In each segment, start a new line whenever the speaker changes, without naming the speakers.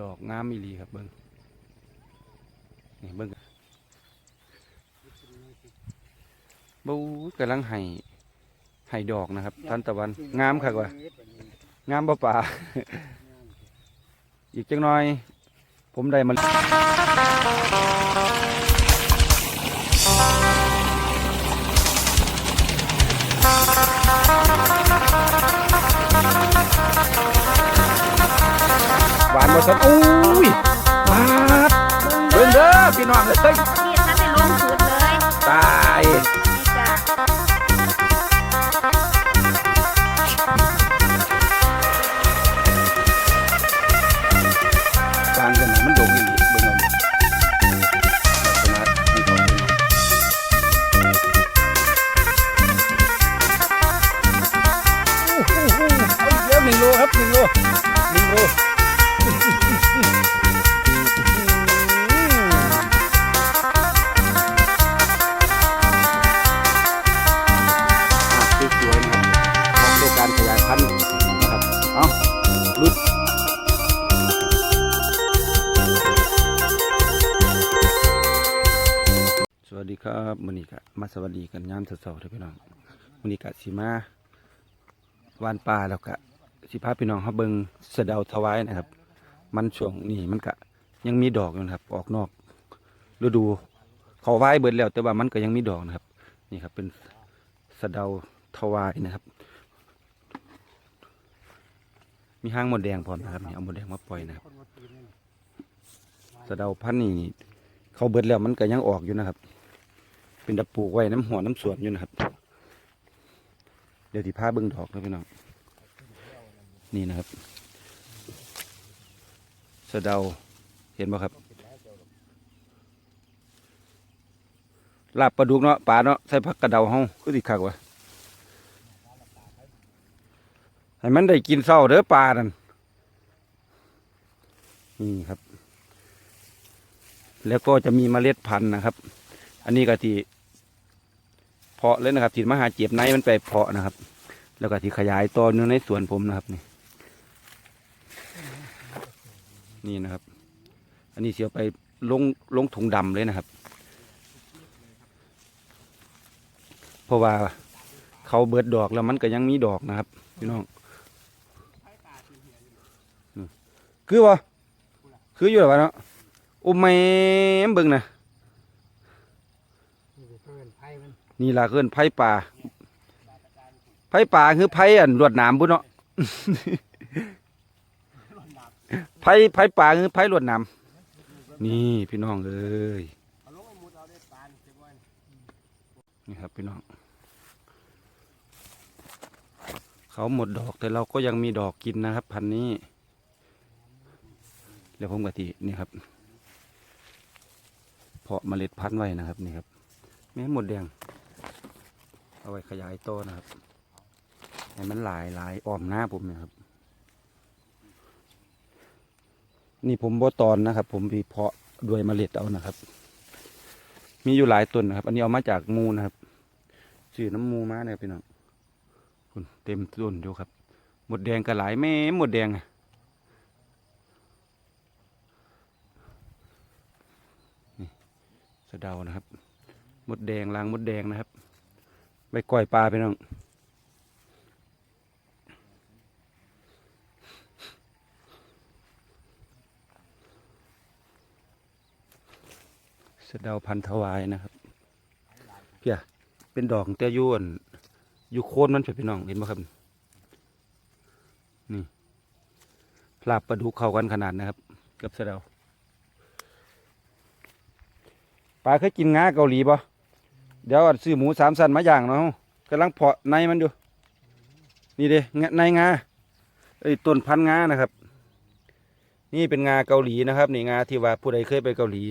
ดอกงามอีหลีครับเบิ้งนี่เบิ้งบูกำลังไห้ไห้ดอกนะครับท่านตะวันงามค่ะว่างามบ่ป่า อีกจังน้อย ผมได้มา หวานบ่สันอุ้ยหวานเบิ่งเด้อพี่น้องเอ้ย
นี่ถ้าเป็นลงสุดเลย
ตาย สวัสดีกันยามเช้าๆเด้อพี่น้องมื้อนี้ก็สิมาวานปลาแล้วก็สิพาพี่น้องเฮาเบิ่งสดาถวายนะครับ มันช่วงนี้มันก็ยังมีดอกอยู่นะครับ ออกนอกฤดูเขาไหว้เบิดแล้ว แต่ว่ามันก็ยังมีดอกนะครับ นี่ครับเป็นเสดาถวายนะครับ มีห้างหมดแดงพร้อมนะครับนี่เอาหมดแดงมาปล่อยนะครับสดาพันนี่เขาเบิดแล้วมันก็ยังออกอยู่นะครับ เป็นดับปลูกไว้น้ำหัวน้ำสวนอยู่นะครับ เดี๋ยวที่พาเบิ้งดอกเลยพี่น้องนี่นะครับสะเดาเห็นบ่ครับลาบปลาดุกเนาะปลาเนาะใส่ผักกระเดาเฮาก็สิคักวะให้มันได้กินเศร้าเด้อปลานั่นนี่ครับ แล้วก็จะมีเมล็ดพันธุ์นะครับ อันนี้ก็ที่าะเลยนะครับที่มหาเจ็บไนมันไปเพาะนะครับ แล้วก็ที่ขยายต่อเนื่องในสวนผมนะครับนี่นี่นะครับ อันนี้เสียวไปลงลงถุงดำเลยนะครับ เพราะว่าเขาเบิดดอกแล้วมันก็ยังมีดอกนะครับพี่น้องคือวะคืออยู่หรอวะเนาะอุ้มแม่เบิ่งนะ นี่ล่ะเกินไผ่ป่าไผ่ป่าคือไผ่อันรวดหนามบุญเนาะไผ่ไผ่ป่าคือไผ่รวดหนามนี่พี่น้องเอ้ยนี่ครับพี่น้อง เขาหมดดอกแต่เราก็ยังมีดอกกินนะครับ พันนี้เดี๋ยวผมกะทินี่ครับ เพาะเมล็ดพันธุ์ไว้นะครับนี่ครับแม่หมดแดง เอาไว้ขยายต้นนะครับให้มันหลายหลายอ้อมหน้าผมเนะครับ นี่ผมบ่ตอนนะครับ ผมวิเพาะด้วยเมล็ดเอานะครับ มีอยู่หลายต้นนะครับ อันนี้เอามาจากมูนะครับซื้อน้ำมูมาเนี่ยพี่น้องคุณเต็มต้นอยู่ครับ หมดแดงก็หลายแม่หมดแดงอะนี่สะเดานะครับ หมดแดงลางหมดแดงนะครับ ไปก่อยปลาไปน้องสะเดาพันธวายนะครับเพียเป็นดอกแต่ยวนอยู่โคนมันเพียพี่น้องเห็นไหมครับ นี่ลาบปลาดุกเข้ากันขนาดนะครับ กับสะเดาปลาเคยกินงาเกาหลีปะ เดี๋ยวซื้อหมูสามสันมาอย่างเนาะกำลังเพาะในมันอยู่ นี่เด้ในงาไอ้ต้นพันงานะครับ นี่เป็นงาเกาหลีนะครับนี่งาที่ว่าผู้ใดเคยไปเกาหลี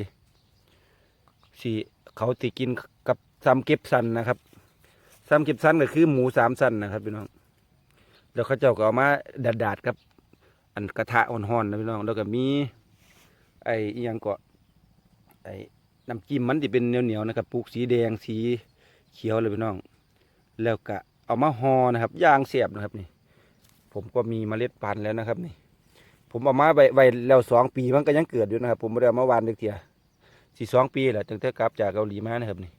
สิเขาติกินกับซัมเก็บสันนะครับซัมเก็บสันก็คือหมูสามสันนะครับพี่น้องแล้วเขาเจ้าก็เอามาดาดๆกับ อันกระทะอ่อนๆนะพี่น้องแล้วก็มี ไอ้ยังก็ไอ้ น้ำจิ้มมันจะเป็นเหนียวๆนะครับปลูกสีแดงสีเขียวเลยพี่น้อง แล้วก็เอามาห่อนะครับย่างเสียบนะครับนี่ ผมก็มีเมล็ดพันธุ์แล้วนะครับ นี่ ผมเอามาไว้ไวแล้วสองปีมันก็ยังเกิดอยู่นะครับ ผมบ่ได้เอามาวานเด็กเทียสี่สองปีแหละตั้งแต่กลับจากเกาหลีมานะครับนี่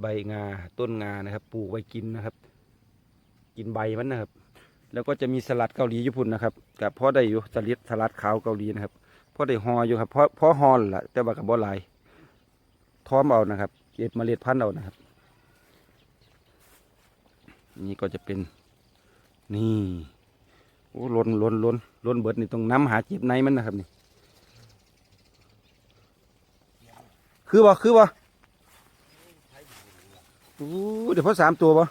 ใบงาต้นงานะครับ ปลูกไว้กินนะครับ กินใบมันนะครับ แล้วก็จะมีสลัดเกาหลีญี่ปุ่นนะครับกับพ่อได้อยู่สลัดสลัดขาวเกาหลีนะครับพ่อได้ฮออยู่ครับเพราะเพราะฮอลล่ะแต่ว่ากับบ่หลายท้อมเอานะครับเก็บเมล็ดพันธุ์เอานะครับ นี่ก็จะเป็นนี่โอ้ล้นล้นล้นล้นเบิดนี่ต้องน้ำหาเจ็บในมันนะครับนี่ คือบ่คือบ่โอ้เดี๋ยวพ่อสามตัวบ่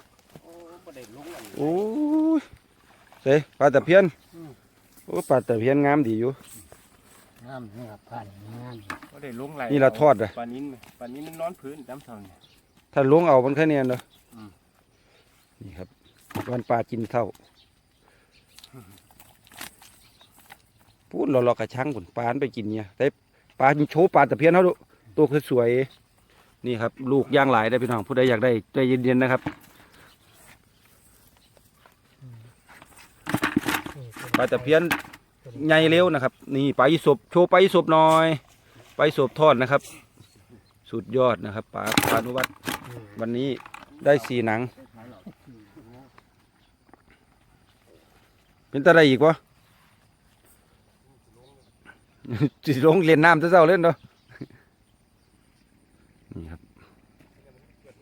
โอ้ บ่ได้ลงอัน
โอ้ยเซ่ปลาตะเพียนโอ้ปลาตะเพียนงามดีอยู่
งามนี่ครับผ่านงาม
ก็ได้ลงไหล
นี่เราทอดเลย
ปลานิ้นไหมปลานิ้นมันนอนพื้นจำเท่าเนี่ย
ถ้าลวงเอามันแค่เนียนเนาะ
อืม
นี่ครับวันปลากินเท่าพูดเราเรากระชังผลปลาอันไปกินเนี่ยแต่ปลาโชว์ปลาตะเพียนเขาดูตัวคือสวยๆนี่ครับ ลูกย่างหลายได้อพี่น้องผู้ใดอยากได้ใจเย็นๆนะครับ ปลาตะเพียนใหญ่เร็วนะครับ นี่ปลาอีสบโชว์ปลาอีสบหน่อยปลาอีสบทอดนะครับ สุดยอดนะครับปลาปลานุวัตวันนี้ได้สีหนัง เป็นตาได้อีกวะจิลงเล่นน้ำจะเจ้าเล่นเนาะนี่ครับ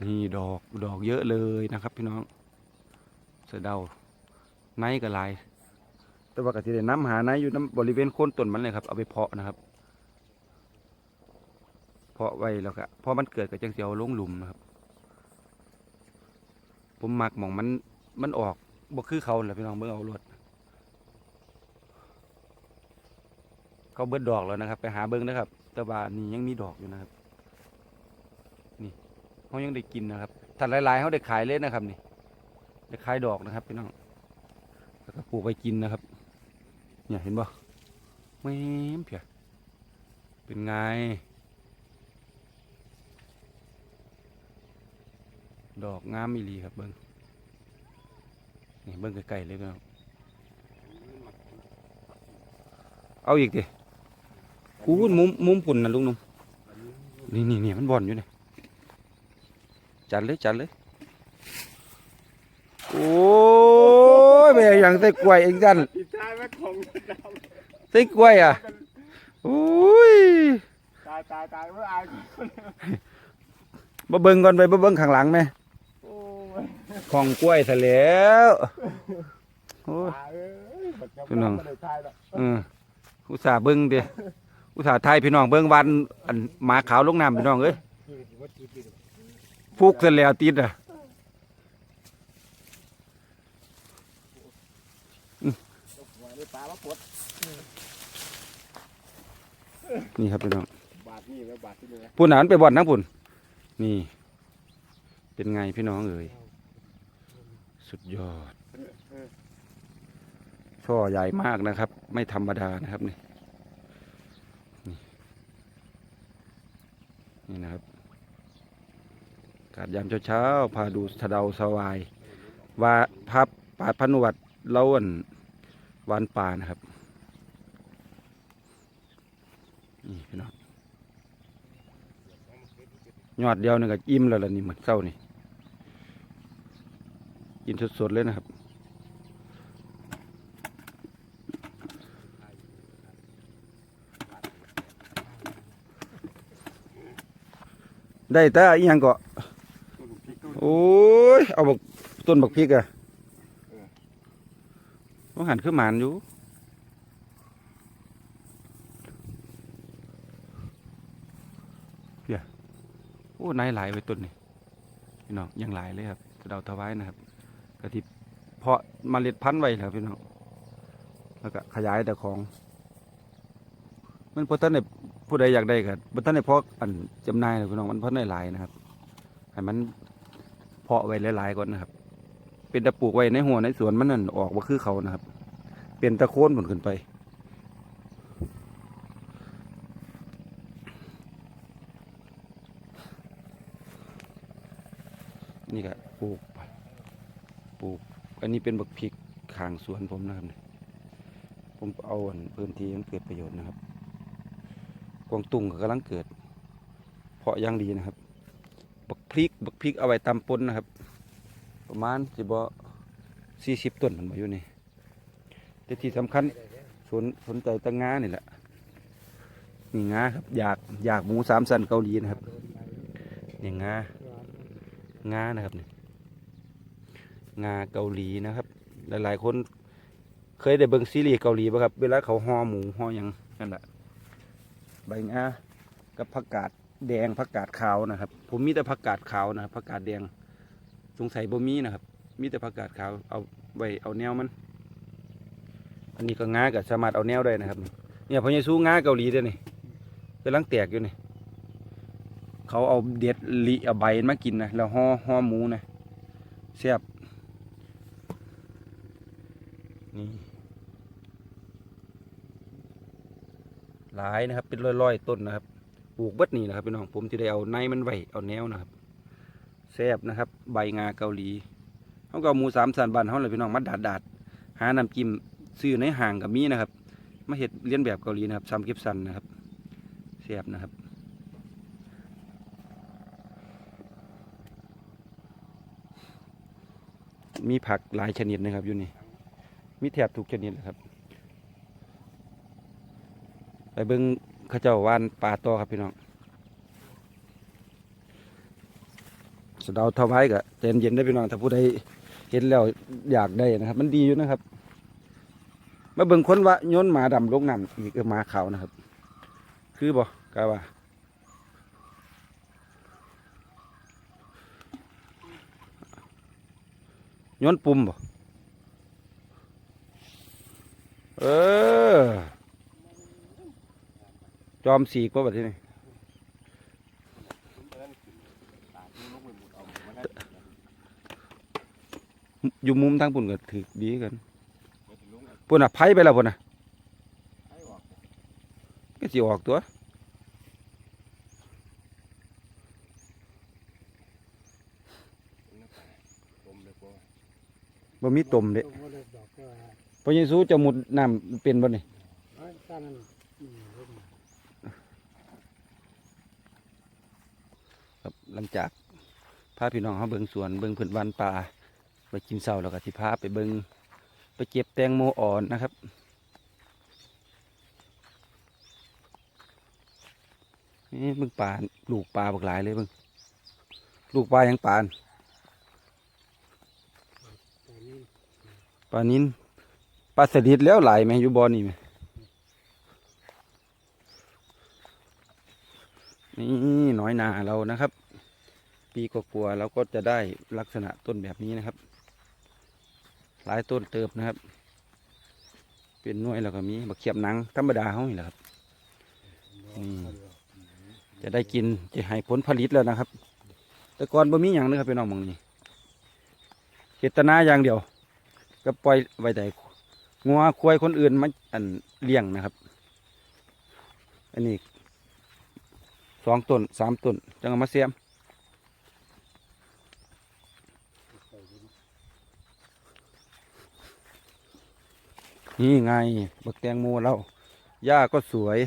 นี่ดอกดอกเยอะเลยนะครับ พี่น้องเสะเดาไนกับลาย แต่ว่ากติเดน้ำหาไนอยู่น้ำบริเวณโคนต้นมันเลยครับเอาไปเพาะนะครับ เพาะไว้แล้วก็พอมันเกิดกับจังเสียวลงหลุมนะครับ ผมมักหมองมันมันออกบ่คือเขาแหละพี่น้องเบิ่งเอารวดเขาเบิดดอกแล้วนะครับ ไปหาเบิ่งนะครับ แต่ว่านี่ยังมีดอกอยู่นะครับ นี่เขายังได้กินนะครับถ้าหลายๆเขาได้ขายเลยนะครับนี่ได้ขายดอกนะครับพี่น้องแล้วก็ปลูกไว้กินนะครับ เนี่ยเห็นบ่แม่มเพียเป็นไง ดอกงามอีหลีครับเบิ้งนี่เบิ้งไกลๆเลยพี่น้องเอาอีกดิอู้มุมมุมปุ่นนะลุงนุ่มนี่นี่นี่มันบ่อนอยู่นี่จัดเลยจัดเลย โอ้ ยแม่อย่างใส่กล้วยเองจัน
อีท้ายแม่ของ
ใส่กล้วยอะโอ้ย
ตายตายตายเมื่ออาย
มาเบิ้งก่อนไปมาเบิ้งข้างหลังไหม
โอ้ย
ของกล้วยซะแล้วโอ้ย
ตายเอ้ยบัดเจ้า
พี่น้อง
บ่ได้ตายหรอก
เอออุตส่าห์เบิ้งเดียอุตส่าห์ไทยพี่น้องเบิ้งวันอันหมาขาวลงน้ำพี่น้องเอ้ยฟุกเสร็จแล้วติดอะ
หัวได้ ปลามาปวด
นี่ครับพี่น้อง
บาดนี่แม่บาดที่นี่นะ
ปุ่นหนานไปบ่อนนะปุ่นนี่ เป็นไงพี่น้องเอ๋ยสุดยอด ช่อใหญ่มากนะครับ ไม่ธรรมดานะครับนี่นี่นี่นะครับอากาศยามเช้าๆพาดูสะเดาสวาย ว่าพับป่าพนุวัตเล่าอัน วานป่านะครับนี่พี่น้องยอดเดียวนึงก็อิ่มแล้วล่ะนี่เหมือนเศร้านี่กินสดๆเลยนะครับได้แต่อีหยังก็โอ้ย เอาบักต้นบักพริกอะ หันขึ้นหมานอยู่เดี๋ยวโอ้นายหลายไปต้นนี่พี่น้องยังหลายเลยครับกระเดาถวายนะครับกะทิเพาะเมล็ดพันธุ์ไว้แล้วพี่น้องแล้วก็ขยายแต่ของ มันพอท่านในผู้ใดอยากได้ก็พอท่านในเพาะอันจำนายนะพี่น้องมันเพาะในหลายนะครับให้มันเพาะไว้หลายๆก่อนนะครับ เป็นตะปลูกไว้ในหัวในสวนมันนั่นออกว่าคือเขานะครับ เป็นตะโคนผลขึ้นไป นี่ก็ปลูกไปปลูก อันนี้เป็นบักพริกข้างสวนผมนะครับเนี่ยผมเอาอันพื้นที่มันเกิดประโยชน์นะครับกวางตุ้งก็กำลังเกิด เพาะย่างดีนะครับ บักพริก บักพริกเอาไว้ตำปนนะครับ ประมาณสิบสี่สิบต้นมันมาอยู่นี่ แต่ที่สำคัญสนสนใจตังงานี่แหละนี่งาครับอยากอยากหมูสามสันเกาหลีนะครับนี่งางานะครับนี่งาเกาหลีนะครับ หลายๆคนเคยได้เบิ่งซีรีส์เกาหลีป่ะครับ เวลาเขาห่อหมูห่อหยังนั่นแหละใบงากับผักกาดแดงผักกาดขาวนะครับ ผมมีแต่ผักกาดขาวนะครับผักกาดแดงสงสัยบ่มีนะครับ มีแต่ผักกาดขาวเอาไว้เอาแนวมัน อันนี้ก็งากับสามารถเอาแนวได้นะครับ เนี่ยพอยังสู้งาเกาหลีเด้นี่กำลังแตกอยู่นี่เขาเอาเด็ดลิเอาใบมากินนะแล้วห่อห่อหมูนะแซ่บนี่หลายนะครับ เป็นร้อยๆต้นนะครับปลูกเบิดนี่นะครับพี่น้องผมจะได้เอาในมันไว้เอาแนวนะครับแซ่บนะครับ ใบงาเกาหลีเขาก็หมูสามสันบันเขาเลยพี่น้องมาดาดดาดหาน้ำจิ้ม ซื้อในห่างกับมีนะครับ มาเห็ดเลียนแบบเกาหลีนะครับซัมกิฟซันนะครับแซ่บนะครับมีผักหลายชนิดนะครับอยู่นี่ มีแถบทุกชนิดเลยครับ ไปเบิ้งข้าเจ้าว่านปลาตอครับพี่น้องสดาเท่าไว้ก็ใจเย็นได้พี่น้องถ้าผู้ใดเห็นแล้วอยากได้นะครับ มันดีอยู่นะครับ มาเบิ่งคนว่าโยนหมาดำลงน้ำอีกเออหมาขาวนะครับ คือบ่กาว่าโยนปุ่มบ่เออ จอมสีกว่าแบบนี้อยู่มุมทางปุ่นก็ถือดีกัน ปุ่นอะไพ่ไปแล้วปุ่นอะก็สิออกตัวบ่มีตุ่มเด้
ตรงบ่ได้ดอกก็ว่า
พอเยซูจะมุดน้ำเป็นบ่นี่
ยถ้ามันเฮ็ดมา
ครับหลังจากพาพี่น้องเขาเบิ่งสวนเบิ่งเพิ่นวันป่าไปกินเสาแล้วก็สิพาไปเบิ่ง ไปเก็บแตงโมอ่อนนะครับ นี่เบิ่งปลาลูกปลาบักหลายเลยเบิ่งลูกปลายังป่านปลานิ้นปลาสลิดแล้วไหลไหมอยู่บ่อนี่ไหมนี่น้อยนาเรานะครับ ปีกลัวาๆเราก็จะได้ลักษณะต้นแบบนี้นะครับ หลายต้นเติบนะครับ เป็นน่วยแล้วก็มีบักเขียบหนังธรรมดาเขานี่แหละครับจะได้กินจะให้ผลผลิตแล้วนะครับ แต่ก่อนบ่มีอย่างนะครับพี่น้องมองนี้เจตนาอย่างเดียว ก็ปล่อยไว้แต่งัวควายคนอื่นมาอันเลี้ยงนะครับ อันนี้สองต้นสามต้นจังมาเสียม นี่ไงบักแตงโมเราหญ้าก็สวย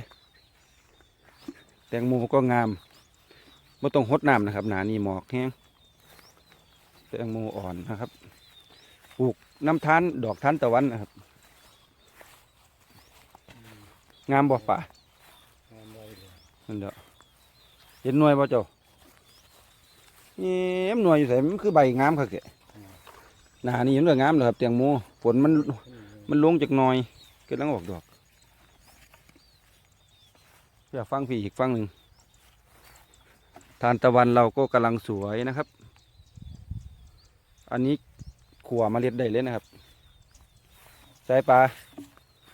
แตงโมก็งามไม่ต้องหดน้ำนะครับ หนานี่หมอกแห้งแตงโมอ่อนนะครับปลูกน้ำทานดอกทานตะวันนะครับ งามบ่ป่างา
นไว้เลย
นั่นเด้อเห็นหน่วยบ่เจ้านี่มหน่วยอยู่ใส่มันคือใบงามค่ะแกหนานี่มันก็งามเลยครับแตงโมฝนมัน มันลงจากหน่อยกำลังออกดอกอยากฟังพี่อีกฟังหนึ่งทานตะวันเราก็กำลังสวยนะครับ อันนี้ขัวเมาเล็ดได้เลยนะครับใส่ปลา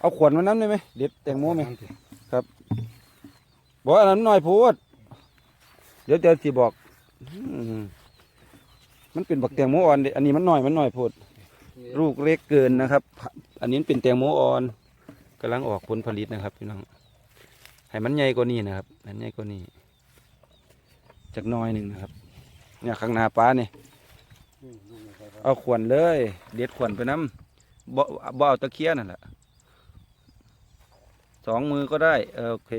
เอาขวดมาน้ำได้ไหมเด็ดแตงโมไหมครับบอกอันนั้นหน่อยพูดเดี๋ยวเดี๋ยวสิบอก มันเป็นบักแตงโมอ่อนเด้อันนี้มันหน่อยมันหน่อยพูด ลูกเล็กเกินนะครับ อันนี้เป็นแตงโมอ่อนกำลังออกผลผลิตนะครับพี่น้องให้มันใหญ่กว่านี้นะครับให้มันใหญ่กว่านี้จากน้อยหนึ่งนะครับ เนี่ยข้างหน้าป้าเนี่ยเอาขวนเลย เด็ดขวนไปน้ำบ่บ่เอาตะเคียนนั่นแหละสองมือก็ได้โอเค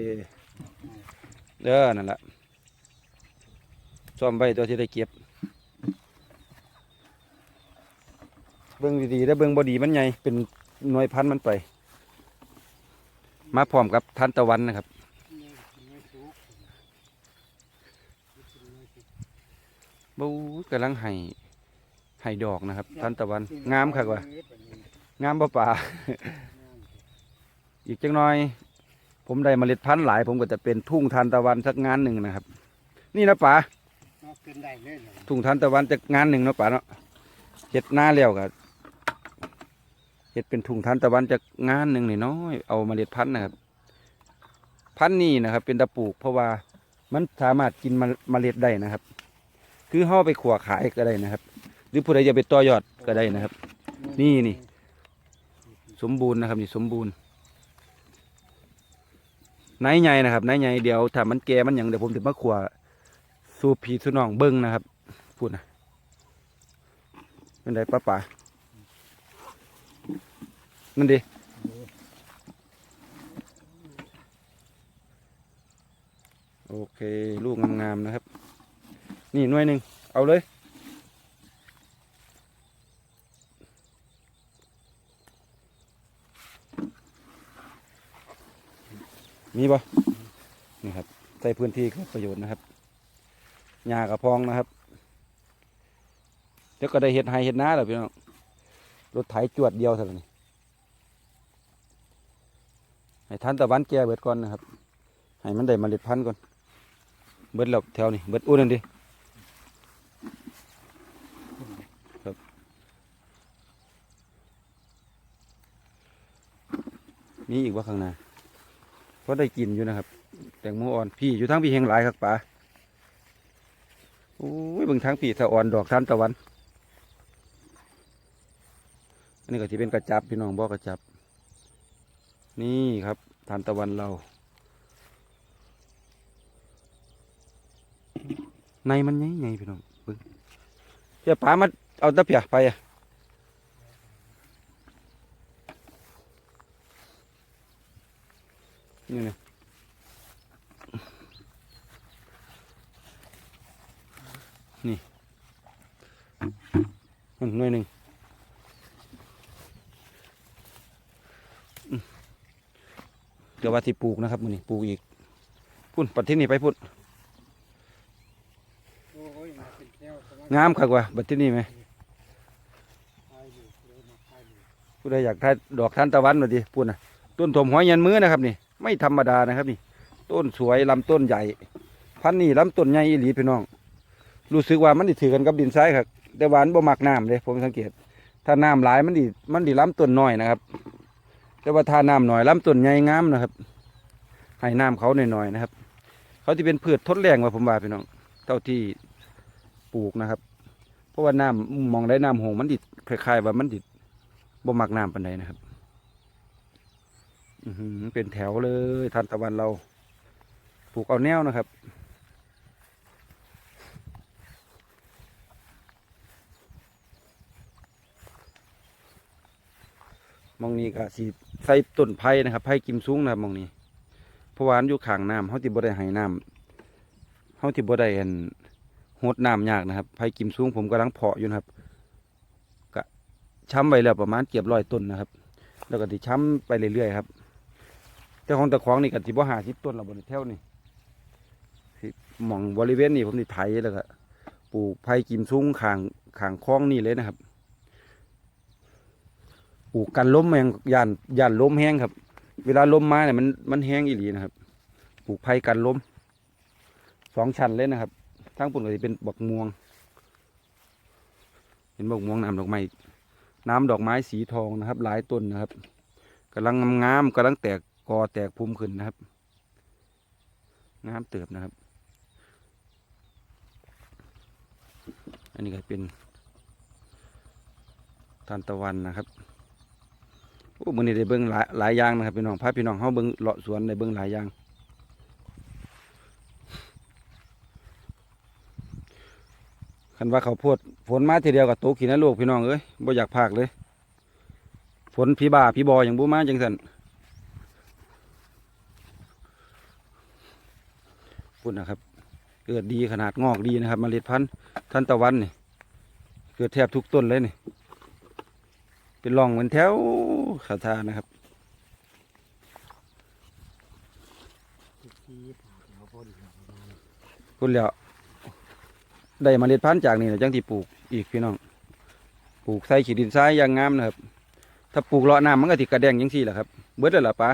เด้อนั่นแหละซ่อมไว้ตัวที่ได้เก็บ เบิ้งดีๆแล้วเบิ้งบอดีมันใหญ่เป็นหน่วยพันธุ์มันไป มาพร้อมกับทานตะวันนะครับ
ไม่ไม่สุกไม่สุก
บูกำลังไห้ไห้ดอกนะครับทานตะวัน งามค่ะว่างามป่ป่าอีกจังน้อย ผมได้เมล็ดพันธุ์หลาย ผมก็จะเป็นทุ่งทานตะวันสักงานหนึ่งนะครับ นี่นะป่า
เอาเป็นได้เลยเหรอ
ทุ่งทานตะวันจะงานหนึ่งเนาะป่าเนาะเห็ดหน้าแล้วก็เห็ดเป็นทุ่งทานตะวันจะงานหนึ่งนี่น้อยเอาเมล็ดพันธุ์นะครับ พันธุ์นี้นะครับ เป็นตะปลูก เพราะว่ามันสามารถกินเมเล็ดได้นะครับ คือห่อไปขัวขายก็ได้นะครับ หรือผู้ใดจะไปต่อยอดก็ได้นะครับ นี่นี่สมบูรณ์นะครับนี่สมบูรณ์ไนใหญ่นะครับไนใหญ่เดี๋ยวถ้ามันแก่มันหยังเดี๋ยวผมถึงมาขัวสูบผีสูนองเบิ้งนะครับพูดนะเป็นไรป้าป๋า นั่นดิโอเค ลูกงามๆนะครับ นี่หน่วยหนึ่งเอาเลย มีบ่นี่ครับใส่พื้นที่เกิดประโยชน์นะครับหญ้ากระพองนะครับเดี๋ยวก็ได้เห็ดไฮเห็ดน้าแล้วพี่น้องรถไถจวดเดียวเท่านั้น ให้ท่านตะวันแก่เบิดก่อนนะครับ ให้มันได้เมล็ดพันธุ์ก่อน เบิดแล้วแถวนี้เบิดอู้นั่นดิครับมีอีกว่าข้างหน้าเพราะได้กินอยู่นะครับ แตงโมอ่อนพี่อยู่ทั้งพี่เฮงหลายครับป๋าโอ้ยบิ่งทั้งพี่สะอ่อนดอกทานตะวันอันนี้ก็ที่เป็นกระจับพี่น้องบอกกระจับ นี่ครับทานตะวันเรา ในมันใหญ่ๆพี่น้องเบิ่งเจ้าป๋ามาเอาตะเพียไปอะนี่นะนี่หน่วยหนึ่ง เดี๋ยวว่าที่ปลูกนะครับมันนี่ปลูกอีกพุ่นปัดที่นี่ไปพุ่น
โอ้ยมามัย
งามคักว่าบัดที่นี่ไหม
ตายอยู่เลยมาตายอยู่
ผู้ใดอยากได้ดอกทานตะวันมาดิพุ่นนะต้นถมหอยยันมือนะครับนี่ ไม่ธรรมดานะครับนี่ ต้นสวยลำต้นใหญ่ พันนี่ลำต้นใหญ่อีหลีพี่น้อง รู้สึกว่ามันดิถือกันกับดินทรายครับแต่หวามันบ่มักน้ำเลยผมสังเกต ถ้าน้ำหลายมันดิมันดิลำต้นน้อยนะครับ แต่ว่าถ้าน้ำหน่อยลำต้นใหญ่งามนะครับให้น้ำเขาหน่อยๆนะครับ เขาที่เป็นพืชทดแรงว่าผมว่าพี่น้องเท่าที่ปลูกนะครับ เพราะว่าน้ำมองได้น้ำหงมันดิดคล้ายๆว่ามันดิดบ่มักน้ำปานใดนะครับอืเป็นแถวเลยทานตะวันเราปลูกเอาแนวนะครับมองนี้ก็สี ใส่ต้นไผ่นะครับไผ่กิมซุ้งนะครับมองนี้เพราะว่าอันอยู่ข้างน้ำเขาที่บ่ได้ให้น้ำเขาที่บ่ได้อันหดน้ำยากนะครับไผ่กิมซุ้งผมกำลังเพาะอยู่นะครับก็ช้ำไว้แล้วประมาณเกือบร้อยต้นนะครับ แล้วก็ที่ช้ำไปเรื่อยๆครับแต่ของตะขวางนี่ก็ที่บ่หาสิบต้นและบนแถวนี่หมองบริเวณนี่ผมนี่ไผ่แล้วก็ปลูกไผ่กิมซุ้งขางขางคลองนี่เลยนะครับ ปลูกกันล้มแหงย่านย่านล้มแห้งครับ เวลาล้มมาเนี่ยมันมันแห้งอีหลีนะครับปลูกไผ่กันล้มสองชั้นเลยนะครับทั้งปุ่นก็จะเป็นบักม่วง เป็นบักม่วงน้ำดอกไม้น้ำดอกไม้สีทองนะครับ หลายต้นนะครับกำลังงามๆกำลังแตกกอแตกภูมิขึ้นนะครับงามเติบนะครับ อันนี้ก็เป็นทานตะวันนะครับ โอ้มือนี้ได้เบิ้งหลายหลายอย่างนะครับพี่น้องพาพี่น้องเขาเบิ้งเลาะสวนได้เบิ้งหลายอย่างคันว่าเขาวดฝนมาทีเดียวกับตกขีนะลูกพี่น้องเอ้ยบ่อยากพากเลยฝนพี่บ่าพี่บออย่างบูมาจังสันพูดนะครับ เกิดดีขนาดงอกดีนะครับเมล็ดพันธุ์ทันตะวันนี่เกิดแทบทุกต้นเลยนี่ เป็นร่องเหมือนแถวขาทานะครับ
ที่ผ่าแถวพอดีครับ
พูดแล้วได้เมล็ดพันธุ์จากนี่นะจังที่ปลูกอีกพี่น้อง ปลูกใส่ขีดินทรายอย่างงามนะครับ ถ้าปลูกเลาะน้ำมันก็ติดกระแดงยังสี่แหละครับ เบิดเลยหรอป้า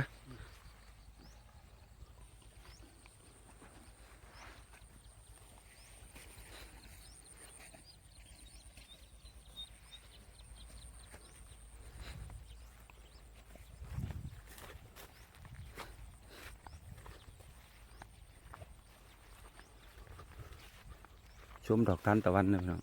ชมดอกทานตะวันนะพี่น้อง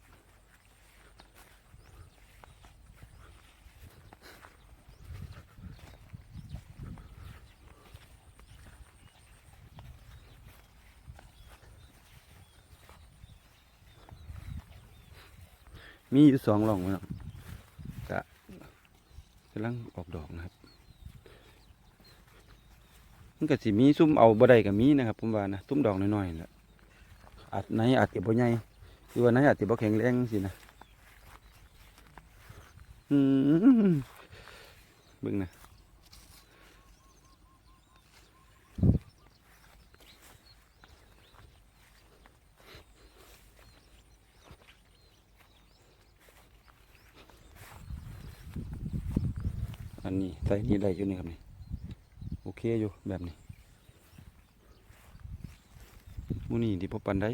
มีอยู่สองร่องนะครับกะกำลังออกดอกนะครับ มันก็สิมีซุ้มเอาบ่ได้ก็มีนะครับผมว่านะซุ้มดอกน้อยๆแหละอาจไหนอาจจะบ่ใหญ่ หรือว่าไหนอาจจะบ่แข็งแรงสินะอืมบิ่งนะอันนี้ใส่นี่ได้อยู่นี่ครับนี่โอเคอยู่แบบนี้มูนี่ที่พบปันได้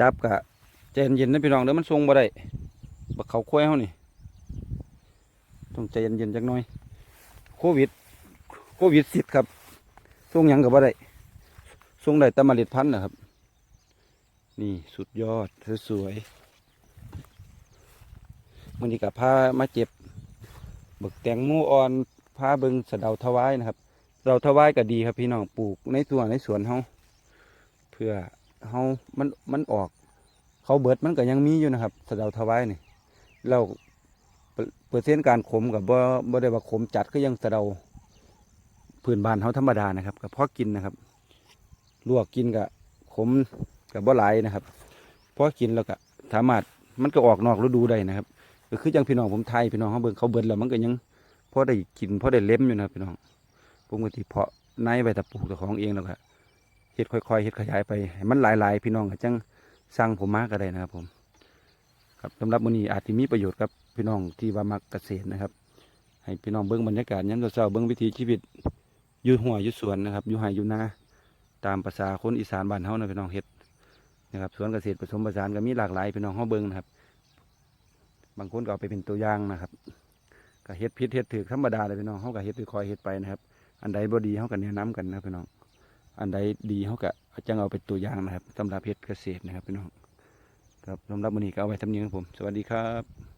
จับกะใจเย็นๆนะพี่น้องเดี๋ยวมันทรงบ่ได้บักเขาคุ้ยเฮานี่ต้องใจเย็นๆจักหน่อย โควิด โควิดสิบครับทรงยังกับบ่ได้ทรงได้แตะมาเล็ดพันธุ์นะครับ นี่สุดยอดสวยๆมันนี้กับผ้ามาเจ็บบึกแตงโมอ่อนผ้าเบิงสะเดาทวายนะครับสะเดาทวายก็ดีครับพี่น้องปลูกในตัวในสวนเฮาเพื่อ เฮามันมันออก เขาเบิดมันก็ยังมีอยู่นะครับสะเดาทวายนี่เราเปเปอร์เซ็นต์การขมกับบ่บ่ได้ว่าขมจัดก็ยังสะเดาพื้นบ้านเฮาธรรมดานะครับก็พอกินนะครับ ลวกกินกับขมกับบ่หลายนะครับพอกินแล้วก็สามารถมันก็ออกนอกฤดูได้นะครับก็คือจังพี่น้องผมไทยพี่น้องเขาเบิ่งเขาเบิ่งแล้วมันก็ยังพอได้กินพอได้เล็มอยู่นะพี่น้องผมก็ที่เพาะในใบตะปลูกตัวของเองแล้วก็ เฮ็ดค่อยๆเฮ็ดขยายไปมันหลายๆ พี่น้องก็จังสั่งผมมากก็ได้นะครับ ผม ครับสำหรับมื้อนี้อาจจะมีประโยชน์กับพี่น้องที่ว่ามักเกษตรนะครับ ให้พี่น้องเบิ่งบรรยากาศยามเช้าเบิ่งวิถีชีวิตอยู่หัวอยู่สวนนะครับอยู่ไร่อยู่นาตามภาษาคนอีสานบ้านเฮานะพี่น้องเฮ็ดนะครับสวนเกษตรผสมผสานก็มีหลากหลายพี่น้องเฮาเบิ่งนะครับ บางคนก็เอาไปเป็นตัวอย่างนะครับก็เฮ็ดผิดเฮ็ดถูกธรรมดาเลยพี่น้องเฮาก็เฮ็ดคอยเฮ็ดไปนะครับ อันใดบ่ดีเฮาก็แนะนํกันนะพี่น้อง อันใดดีเขาก็จังเอาเป็นตัวอย่างนะครับสำหรับเพชรเกษตรนะครับพี่น้องครับสำหรับวันนี้ก็เอาไว้ทำนี้ครับผม สวัสดีครับ